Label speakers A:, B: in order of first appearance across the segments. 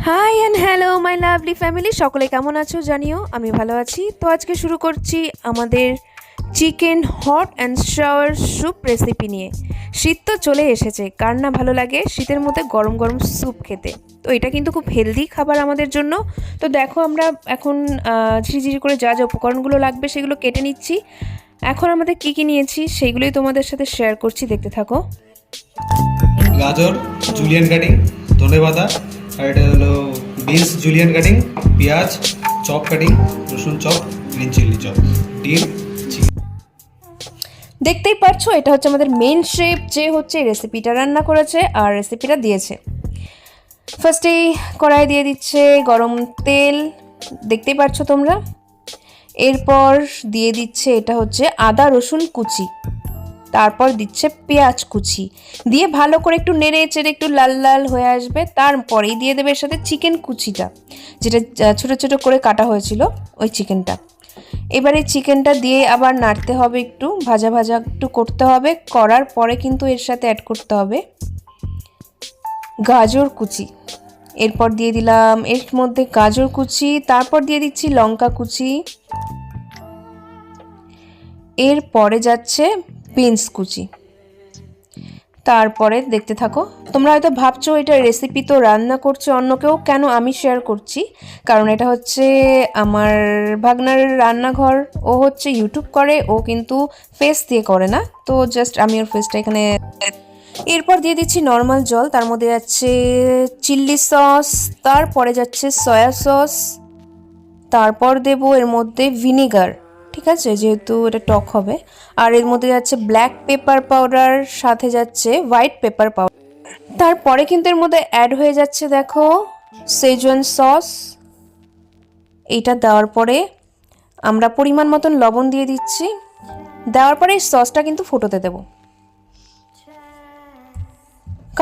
A: Hi and hello my lovely family সকলে কেমন আছো জানিও, আমি ভালো আছি। তো আজকে শুরু করছি আমাদের chicken hot and sour soup recipe নিয়ে। শীত তো চলে এসেছে, কার না ভালো লাগে শীতের মধ্যে গরম গরম স্যুপ খেতে। তো এটা কিন্তু খুব হেলদি খাবার আমাদের জন্য। তো দেখো আমরা এখন ঝিরিঝিরি করে যা যা উপকরণগুলো লাগবে সেগুলো কেটে নিচ্ছি। এখন আমাদের কী কী নিয়েছি সেইগুলোই তোমাদের সাথে শেয়ার করছি, দেখতে থাকো।
B: গাজর জুলিয়ান কাটিং ধনে আর এটা হলো বিনস জুলিয়ান কাটিং পেঁয়াজ, চপ কাটিং রসুন চপ গ্রিন চিলি চপ, ডিম
A: দেখতেই পারছ, এটা হচ্ছে আমাদের মেন শেপ যে হচ্ছে রেসিপিটা রান্না করেছে আর রেসিপিটা দিয়েছে। ফার্স্টেই কড়াই দিয়ে দিচ্ছে গরম তেল, দেখতেই পারছ তোমরা? এরপর দিয়ে দিচ্ছে এটা হচ্ছে আদা রসুন কুচি। তারপর দিচ্ছে পেঁয়াজ কুচি। দিয়ে ভালো করে একটু নেড়ে চেড়ে একটু লাল লাল হয়ে আসবে, তারপরেই দিয়ে দেবে এর সাথে চিকেন কুচিটা, যেটা ছোট ছোট করে কাটা হয়েছিল ওই চিকেনটা। এবারে চিকেনটা দিয়ে আবার নাড়তে হবে একটু, ভাজা ভাজা একটু করতে হবে, করার পরে কিন্তু এর সাথে অ্যাড করতে হবে গাজর কুচি। এরপর দিয়ে দিলাম এর মধ্যে গাজর কুচি, তারপর দিয়ে দিচ্ছি লঙ্কা কুচি। এরপরে যাচ্ছে বিনস কুচি। তারপরে দেখতে থাকো, তোমরা হয়তো ভাবছ এটা রেসিপি তো রান্না করছে অন্য কেউ, কেন আমি শেয়ার করছি? কারণ এটা হচ্ছে আমার ভাগনার রান্নাঘর, ও হচ্ছে ইউটিউব করে, ও কিন্তু ফেস দিয়ে করে না। তো জাস্ট আমি ওর ফেসটা এখানে এরপর দিয়ে দিচ্ছি নর্মাল জল, তার মধ্যে যাচ্ছে চিল্লি সস তারপরে যাচ্ছে সয়া সস তারপর দেবো এর মধ্যে ভিনিগার ঠিক আছে? যেহেতু এটা টক হবে। আর এর মধ্যে যাচ্ছে ব্ল্যাক পেপার পাউডার সাথে যাচ্ছে হোয়াইট পেপার পাউডার তারপরে কিন্তু এর মধ্যে অ্যাড হয়ে যাচ্ছে দেখো সেজন সস এইটা দেওয়ার পরে আমরা পরিমাণ মতন লবণ দিয়ে দিচ্ছি। দেওয়ার পরে এই সসটা কিন্তু ফুটোতে দেবো।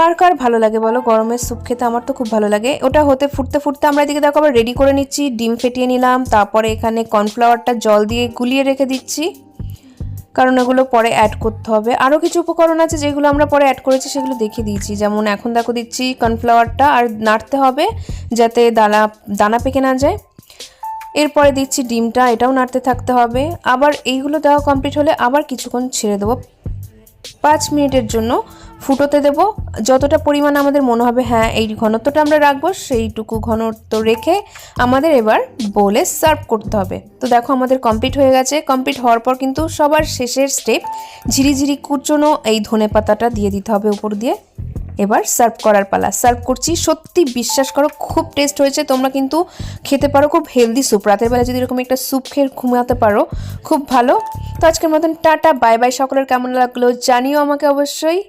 A: কার কার ভালো লাগে বলো? গরমের স্যুপ খেতে আমার তো খুব ভালো লাগে। ওটা হতে ফুটতে ফুটতে আমরা এদিকে দেখো, আবার রেডি করে নিচ্ছি, ডিম ফেটিয়ে নিলাম, তারপরে এখানে কর্নফ্লাওয়ারটা জল দিয়ে গুলিয়ে রেখে দিচ্ছি। কারণ এগুলো পরে অ্যাড করতে হবে। আরও কিছু উপকরণ আছে যেগুলো আমরা পরে অ্যাড করেছি, সেগুলো দেখিয়ে দিয়েছি। যেমন এখন দেখো দিচ্ছি কর্নফ্লাওয়ারটা আর নাড়তে হবে যাতে দানা দানা পেকে না যায়। এরপরে দিচ্ছি ডিমটা, এটাও নাড়তে থাকতে হবে। আবার এইগুলো দেওয়া কমপ্লিট হলে আবার কিছুক্ষণ ছেড়ে দেবো। পাঁচ মিনিটের জন্য ফুটোতে দেব। যতটা পরিমাণ আমাদের মনে হবে হ্যাঁ এই ঘনত্বটা আমরা রাখব, সেইটুকু ঘনত্ব রেখে আমাদের এবার বোলে সার্ভ করতে হবে। তো দেখো আমাদের কমপ্লিট হয়ে গেছে। কমপ্লিট হওয়ার পর কিন্তু সবার শেষের স্টেপ ঝিরিঝিরি কুচনো এই ধনে পাতাটা দিয়ে দিতে হবে উপর দিয়ে। এবার সার্ভ করার পালা। সার্ভ করছি। সত্যি বিশ্বাস করো, খুব টেস্ট হয়েছে। তোমরা কিন্তু খেতে পারো খুব হেলদি স্যুপ। রাতের বেলা যদি এরকম একটা স্যুপ খেয়ে ঘুমাতে পারো, খুব ভালো। তো আজকের মতন টাটা, বাই বাই। সকলের কেমন লাগল জানিও আমাকে অবশ্যই।